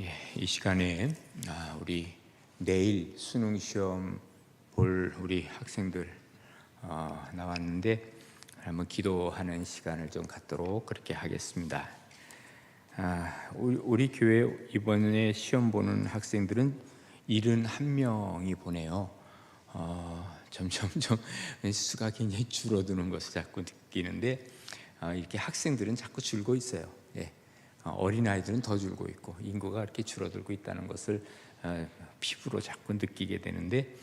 예, 이 시간에 아, 우리 내일 수능 시험 볼 우리 학생들 어, 나왔는데 한번 기도하는 시간을 좀 갖도록 그렇게 하겠습니다. 아, 우리, 교회 이번에 시험 보는 학생들은 71명이 보내요. 어, 점점점 수가 굉장히 줄어드는 것을 자꾸 느끼는데 어, 이렇게 학생들은 자꾸 줄고 있어요. 예. 어린 아이들은 더 줄고 있고 인구가 이렇게 줄어들고 있다는 것을 어, 피부로 자꾸 느끼게 되는데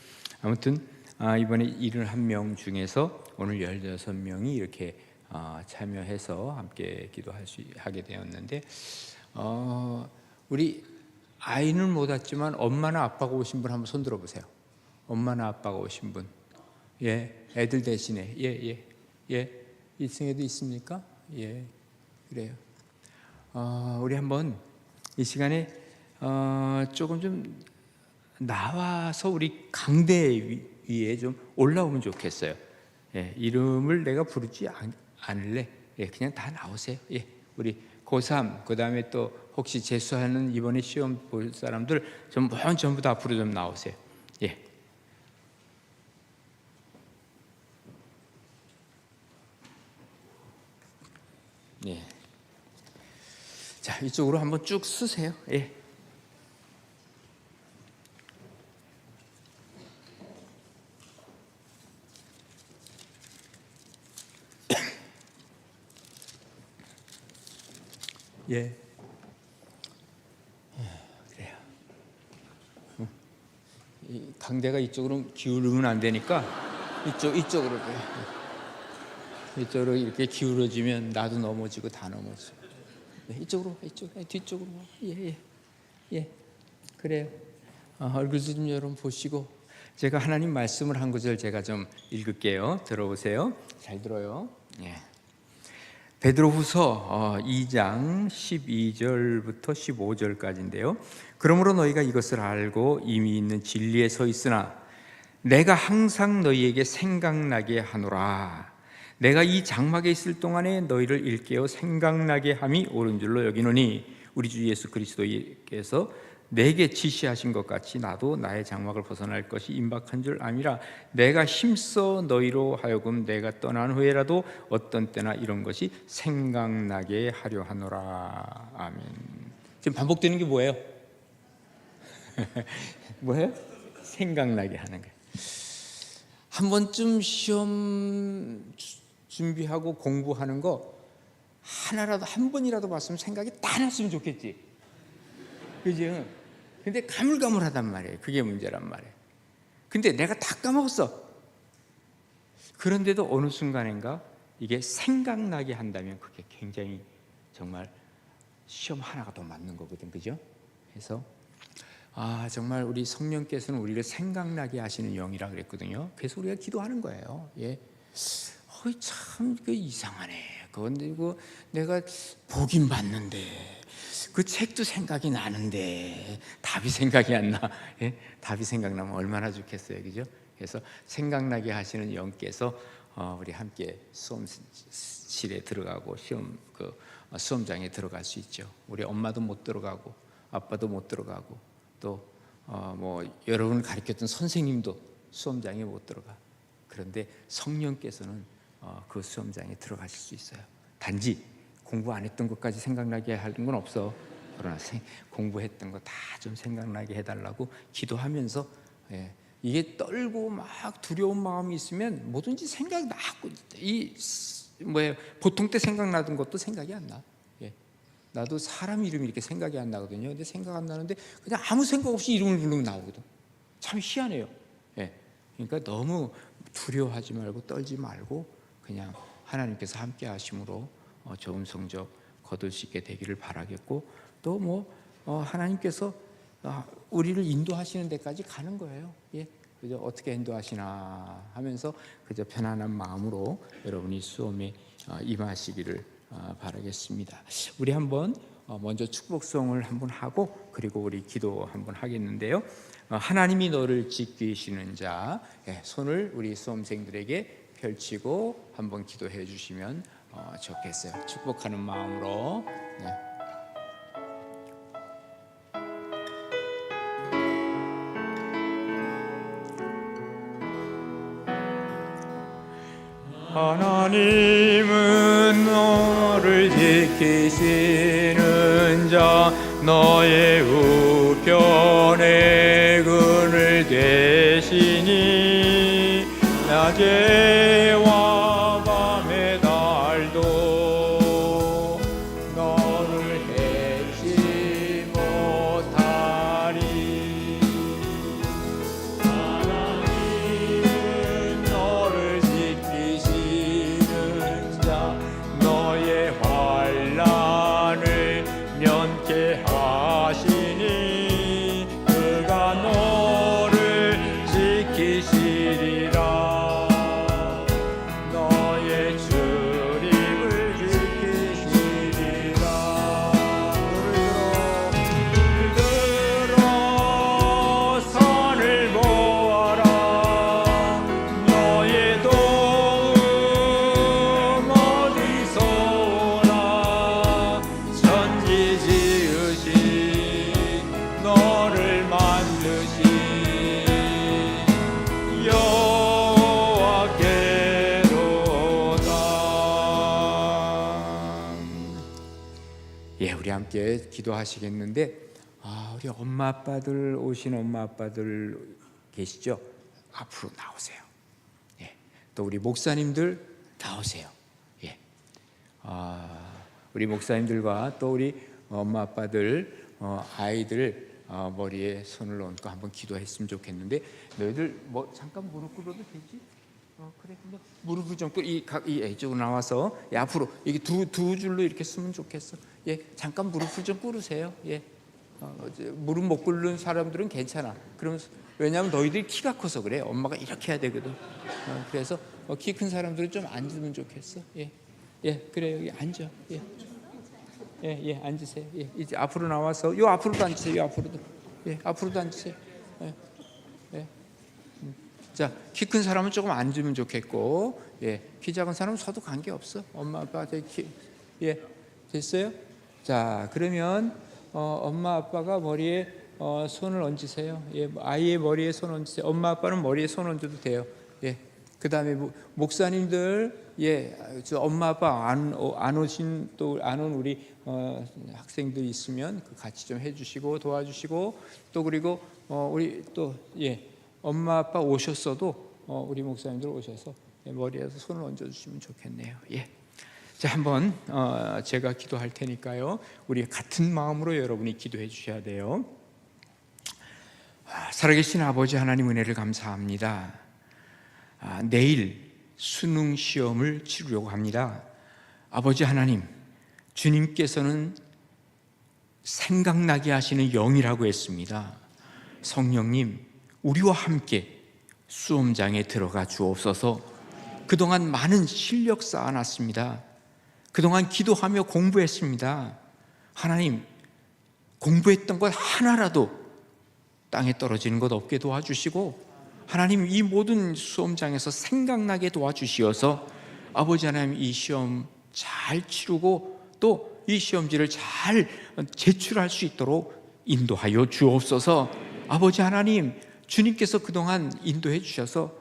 아무튼 아, 이번에 71명 중에서 오늘 16명이 이렇게 어, 참여해서 함께 기도할 수 하게 되었는데 어, 우리 아이는 못 왔지만 엄마나 아빠가 오신 분 한번 손 들어 보세요. 엄마나 아빠가 오신 분. 예, 애들 대신에 예, 예. 예. 1층에도 있습니까? 예. 그래요. 어, 우리 한번 이 시간에 어, 조금 좀 나와서 우리 강대 위- 위에 좀 올라오면 좋겠어요. 예, 이름을 내가 부르지 않, 않을래. 예, 그냥 다 나오세요. 예, 우리 고3 그 다음에 또 혹시 재수하는 이번에 시험 볼 사람들 좀먼 전부 다 앞으로 좀 나오세요. 예. 예. 자, 이쪽으로 한번 쭉 쓰세요. 예. 예. 이 강대가 이쪽으로 기울으면 안 되니까 이쪽 이쪽으로 돼. 이쪽으로 이렇게 기울어지면 나도 넘어지고 다 넘어져. 네, 이쪽으로 와, 이쪽 네, 뒤쪽으로 와. 예, 예. 예. 그래요. 어, 얼굴 좀 여러분 보시고 제가 하나님 말씀을 한 구절 제가 좀 읽을게요. 들어보세요. 잘 들어요. 예. 베드로후서 2장 12절부터 15절까지인데요. 그러므로 너희가 이것을 알고 이미 있는 진리에 서 있으나 내가 항상 너희에게 생각나게 하노라. 내가 이 장막에 있을 동안에 너희를 일깨어 생각나게 함이 옳은 줄로 여기노니 우리 주 예수 그리스도께서 내게 지시하신 것 같이 나도 나의 장막을 벗어날 것이 임박한 줄 아니라 내가 힘써 너희로 하여금 내가 떠난 후에라도 어떤 때나 이런 것이 생각나게 하려 하노라 아멘. 지금 반복되는 게 뭐예요? 뭐예요? 생각나게 하는 거예요. 한 번쯤 시험 주- 준비하고 공부하는 거 하나라도 한 번이라도 봤으면 생각이 다 났으면 좋겠지. 그죠? 근데 가물가물하단 말이에요. 그게 문제란 말이에요. 근데 내가 다 까먹었어. 그런데도 어느 순간인가 이게 생각나게 한다면 그게 굉장히 정말 시험 하나가 더 맞는 거거든. 그죠? 그래서 아 정말 우리 성령께서는 우리를 생각나게 하시는 영이라 그랬거든요. 그래서 우리가 기도하는 거예요. 예. 어이 참그 이상하네. 그건데 이거 내가 보긴 봤는데 그 책도 생각이 나는데 답이 생각이 안 나. 예? 답이 생각나면 얼마나 좋겠어요, 그죠? 그래서 생각나게 하시는 영께서 어, 우리 함께 수험실에 들어가고 시험 그 어, 수험장에 들어갈 수 있죠. 우리 엄마도 못 들어가고 아빠도 못 들어가고 또 어, 뭐 여러분 가르쳤던 선생님도 수험장에 못 들어가. 그런데 성령께서는 어, 그 수험장에 들어가실 수 있어요. 단지 공부 안 했던 것까지 생각나게 하는 건 없어. 그러나 생- 공부했던 거 다 좀 생각나게 해달라고 기도하면서 예, 이게 떨고 막 두려운 마음이 있으면 뭐든지 생각 나고 이 뭐야 보통 때 생각나던 것도 생각이 안 나. 예. 나도 사람 이름이 이렇게 생각이 안 나거든요. 근데 생각 안 나는데 그냥 아무 생각 없이 이름을 부르면 나오거든. 참 희한해요. 예. 그러니까 너무 두려워하지 말고 떨지 말고 그냥 하나님께서 함께 하심으로 어, 좋은 성적 거둘 수 있게 되기를 바라겠고 또 뭐 하나님께서 아, 우리를 인도하시는 데까지 가는 거예요. 예. 그저 어떻게 인도하시나 하면서 그저 편안한 마음으로 여러분이 수험에 어, 임하시기를 어, 바라겠습니다. 우리 한번 어, 먼저 축복성을 한번 하고 그리고 우리 기도 한번 하겠는데요. 어, 하나님이 너를 지키시는 자 예, 손을 우리 수험생들에게 펼치고 한번 기도해 주시면 어, 좋겠어요. 축복하는 마음으로. 네. 하나님은 너를 지키시는 자 너의 우편에 그늘 대신 낮에와 기도하시겠는데 아, 우리 엄마 아빠들 오신 엄마 아빠들 계시죠? 앞으로 나오세요. 예. 또 우리 목사님들 나오세요. 예. 아, 우리 목사님들과 또 우리 엄마 아빠들 어, 아이들 어, 머리에 손을 얹고 한번 기도했으면 좋겠는데 너희들 뭐 잠깐 무릎 꿇어도 되지? 어 그래 무릎을 좀이각이 이쪽으로 나와서 예, 앞으로 이게 두 두 줄로 이렇게 쓰면 좋겠어. 예 잠깐 무릎을 좀 꿇으세요. 예 어, 무릎 못 꿇는 사람들은 괜찮아. 그러면 왜냐하면 너희들이 키가 커서 그래. 엄마가 이렇게 해야 되거든. 어, 그래서 어, 키큰 사람들은 좀 앉으면 좋겠어. 예, 예 그래 여기 앉아. 예. 예, 예, 앉으세요. 예, 이제 앞으로 나와서 요 앞으로도 앉으세요. 요 앞으로도. 예, 앞으로도 앉으세요. 예, 예. 음. 자, 키 큰 사람은 조금 앉으면 좋겠고, 예, 키 작은 사람은 서도 관계 없어. 엄마 아빠한테 키, 예, 됐어요? 자, 그러면 어, 엄마 아빠가 머리에 어, 손을 얹으세요. 예, 아이의 머리에 손 얹으세요. 엄마 아빠는 머리에 손 얹어도 돼요. 예. 그다음에 목- 목사님들 예, 저 엄마 아빠 안, 어, 안 오신 또 안 온 우리 어, 학생들 있으면 그 같이 좀 해주시고 도와주시고 또 그리고 어, 우리 또 예, 엄마 아빠 오셨어도 어, 우리 목사님들 오셔서 예, 머리에서 손을 얹어주시면 좋겠네요. 예. 자 한번 어, 제가 기도할 테니까요. 우리 같은 마음으로 여러분이 기도해 주셔야 돼요. 아, 살아계신 아버지 하나님 은혜를 감사합니다. 아, 내일 수능 시험을 치르려고 합니다. 아버지 하나님, 주님께서는 생각나게 하시는 영이라고 했습니다. 성령님, 우리와 함께 수험장에 들어가 주옵소서. 그동안 많은 실력 쌓아놨습니다. 그동안 기도하며 공부했습니다. 하나님, 공부했던 것 하나라도 땅에 떨어지는 것 없게 도와주시고 하나님 이 모든 수험장에서 생각나게 도와주시어서 아버지 하나님 이 시험 잘 치르고 또 이 시험지를 잘 제출할 수 있도록 인도하여 주옵소서 아버지 하나님 주님께서 그동안 인도해 주셔서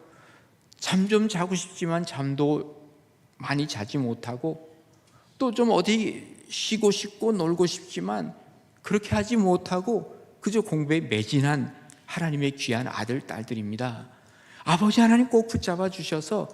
잠 좀 자고 싶지만 잠도 많이 자지 못하고 또 좀 어디 쉬고 싶고 놀고 싶지만 그렇게 하지 못하고 그저 공부에 매진한 하나님의 귀한 아들 딸들입니다. 아버지 하나님 꼭 붙잡아 주셔서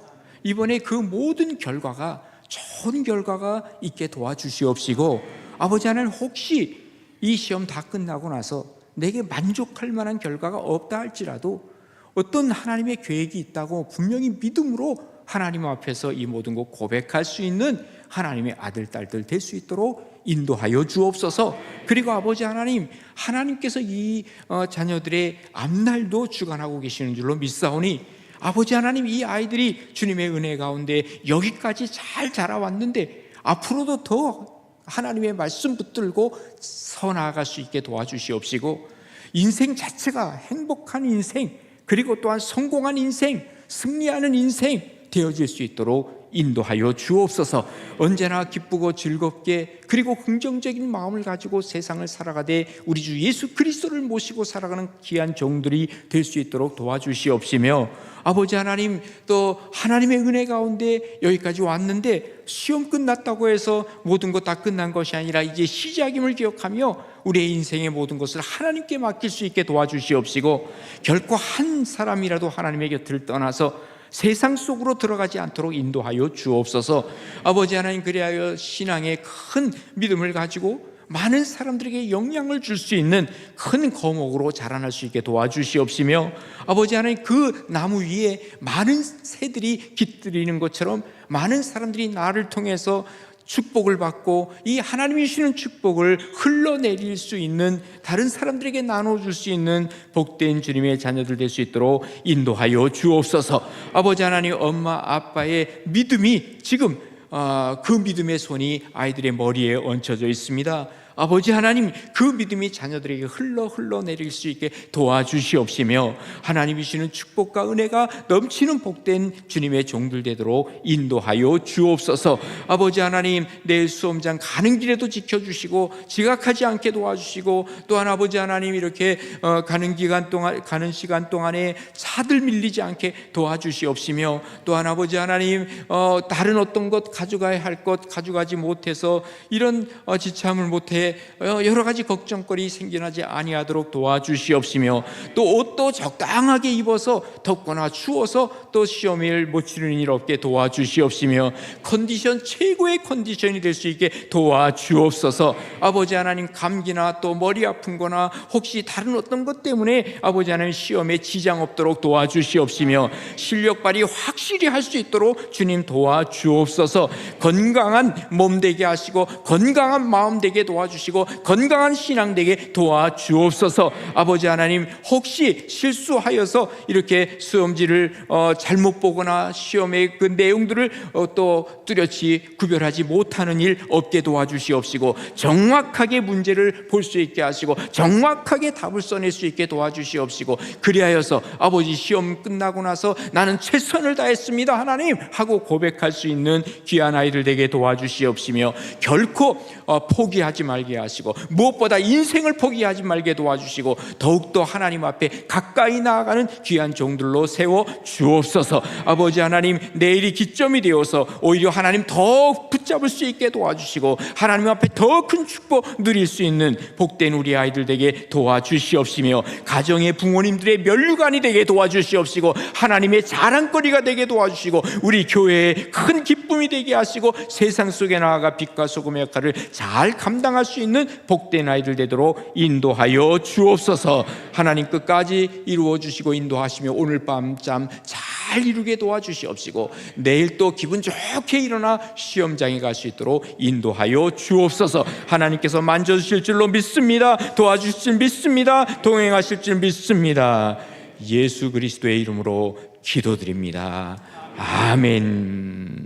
이번에 그 모든 결과가 좋은 결과가 있게 도와주시옵시고 아버지 하나님 혹시 이 시험 다 끝나고 나서 내게 만족할 만한 결과가 없다 할지라도 어떤 하나님의 계획이 있다고 분명히 믿음으로 하나님 앞에서 이 모든 것 고백할 수 있는 하나님의 아들 딸들 될 수 있도록 인도하여 주옵소서. 그리고 아버지 하나님, 하나님께서 이 어, 자녀들의 앞날도 주관하고 계시는 줄로 믿사오니 아버지 하나님 이 아이들이 주님의 은혜 가운데 여기까지 잘 자라왔는데 앞으로도 더 하나님의 말씀 붙들고 서 나아갈 수 있게 도와주시옵시고 인생 자체가 행복한 인생 그리고 또한 성공한 인생 승리하는 인생 되어질 수 있도록 인도하여 주옵소서. 언제나 기쁘고 즐겁게 그리고 긍정적인 마음을 가지고 세상을 살아가되 우리 주 예수 그리스도를 모시고 살아가는 귀한 종들이 될 수 있도록 도와주시옵시며 아버지 하나님 또 하나님의 은혜 가운데 여기까지 왔는데 시험 끝났다고 해서 모든 것 다 끝난 것이 아니라 이제 시작임을 기억하며 우리의 인생의 모든 것을 하나님께 맡길 수 있게 도와주시옵시고 결코 한 사람이라도 하나님의 곁을 떠나서 세상 속으로 들어가지 않도록 인도하여 주옵소서. 아버지 하나님 그리하여 신앙의 큰 믿음을 가지고 많은 사람들에게 영향을 줄 수 있는 큰 거목으로 자라날 수 있게 도와주시옵시며 아버지 하나님 그 나무 위에 많은 새들이 깃들이는 것처럼 많은 사람들이 나를 통해서 축복을 받고 이 하나님이 주시는 축복을 흘러내릴 수 있는 다른 사람들에게 나눠줄 수 있는 복된 주님의 자녀들 될 수 있도록 인도하여 주옵소서. 아버지 하나님 엄마 아빠의 믿음이 지금 아, 그 믿음의 손이 아이들의 머리에 얹혀져 있습니다. 아버지 하나님 그 믿음이 자녀들에게 흘러 흘러 내릴 수 있게 도와주시옵시며 하나님이 주시는 축복과 은혜가 넘치는 복된 주님의 종들 되도록 인도하여 주옵소서. 아버지 하나님 내 수험장 가는 길에도 지켜주시고 지각하지 않게 도와주시고 또한 아버지 하나님 이렇게 어, 가는 기간 동안 가는 시간 동안에 차들 밀리지 않게 도와주시옵시며 또한 아버지 하나님 어, 다른 어떤 것 가져가야 할 것 가져가지 못해서 이런 어, 지참을 못해 어, 여러 가지 걱정거리 생겨나지 아니하도록 도와주시옵시며 또 옷도 적당하게 입어서 덥거나 추워서 또 시험을 못 치르는 일 없게 도와주시옵시며 컨디션 최고의 컨디션이 될 수 있게 도와주옵소서. 아버지 하나님 감기나 또 머리 아픈 거나 혹시 다른 어떤 것 때문에 아버지 하나님 시험에 지장 없도록 도와주시옵시며 실력 발휘 확실히 할 수 있도록 주님 도와주옵소서. 건강한 몸 되게 하시고 건강한 마음 되게 도와주시 고 건강한 신앙 되게 도와주옵소서. 아버지 하나님 혹시 실수하여서 이렇게 수험지를 어, 잘못 보거나 시험의 그 내용들을 어, 또 뚜렷이 구별하지 못하는 일 없게 도와주시옵시고 정확하게 문제를 볼 수 있게 하시고 정확하게 답을 써낼 수 있게 도와주시옵시고 그리하여서 아버지 시험 끝나고 나서 나는 최선을 다했습니다 하나님 하고 고백할 수 있는 귀한 아이들 되게 도와주시옵시며 결코 어, 포기하지 말게 하시고 무엇보다 인생을 포기하지 말게 도와주시고 더욱더 하나님 앞에 가까이 나아가는 귀한 종들로 세워 주옵소서. 아버지 하나님 내일이 기점이 되어서 오히려 하나님 더 붙잡을 수 있게 도와주시고 하나님 앞에 더 큰 축복 누릴 수 있는 복된 우리 아이들 되게 도와주시옵시며 가정의 부모님들의 면류관이 되게 도와주시옵시고 하나님의 자랑거리가 되게 도와주시고 우리 교회의 큰 기쁨이 되게 하시고 세상 속에 나아가 빛과 소금의 역할을 잘 감당할 수 있는 복된 아이들 되도록 인도하여 주옵소서. 하나님 끝까지 이루어 주시고 인도하시며 오늘 밤 잠 잘 이루게 도와주시옵시고 내일 또 기분 좋게 일어나 시험장에 갈 수 있도록 인도하여 주옵소서. 하나님께서 만져 주실 줄로 믿습니다. 도와주실 줄 믿습니다. 동행하실 줄 믿습니다. 예수 그리스도의 이름으로 기도드립니다. 아멘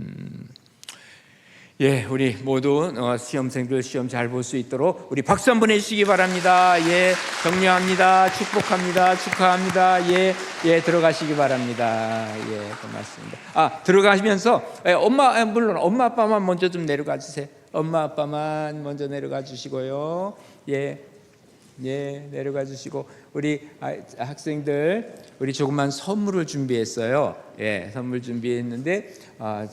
예, 우리 모두 어, 시험생들 시험 잘 볼 수 있도록 우리 박수 한번 해주시기 바랍니다. 예, 격려합니다. 축복합니다. 축하합니다. 예, 예, 들어가시기 바랍니다. 예, 고맙습니다. 아, 들어가시면서 예, 엄마, 아, 물론 엄마 아빠만 먼저 좀 내려가 주세요. 엄마 아빠만 먼저 내려가 주시고요. 예, 예, 내려가 주시고 우리 아, 학생들 우리 조그만 선물을 준비했어요. 예, 선물 준비했는데 아,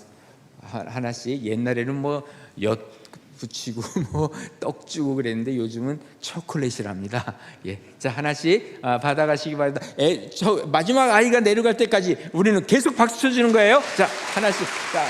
하- 하나씩 옛날에는 뭐 엿 붙이고 뭐 떡 주고 그랬는데 요즘은 초콜릿이랍니다. 예, 자 하나씩 아, 받아가시기 바랍니다. 에, 저 마지막 아이가 내려갈 때까지 우리는 계속 박수 쳐주는 거예요. 자 하나씩 자.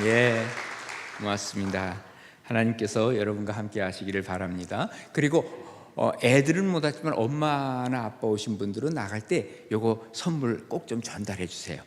예, 고맙습니다. 하나님께서 여러분과 함께 하시기를 바랍니다. 그리고 어, 애들은 못하지만 엄마나 아빠 오신 분들은 나갈 때 요거 선물 꼭 좀 전달해 주세요.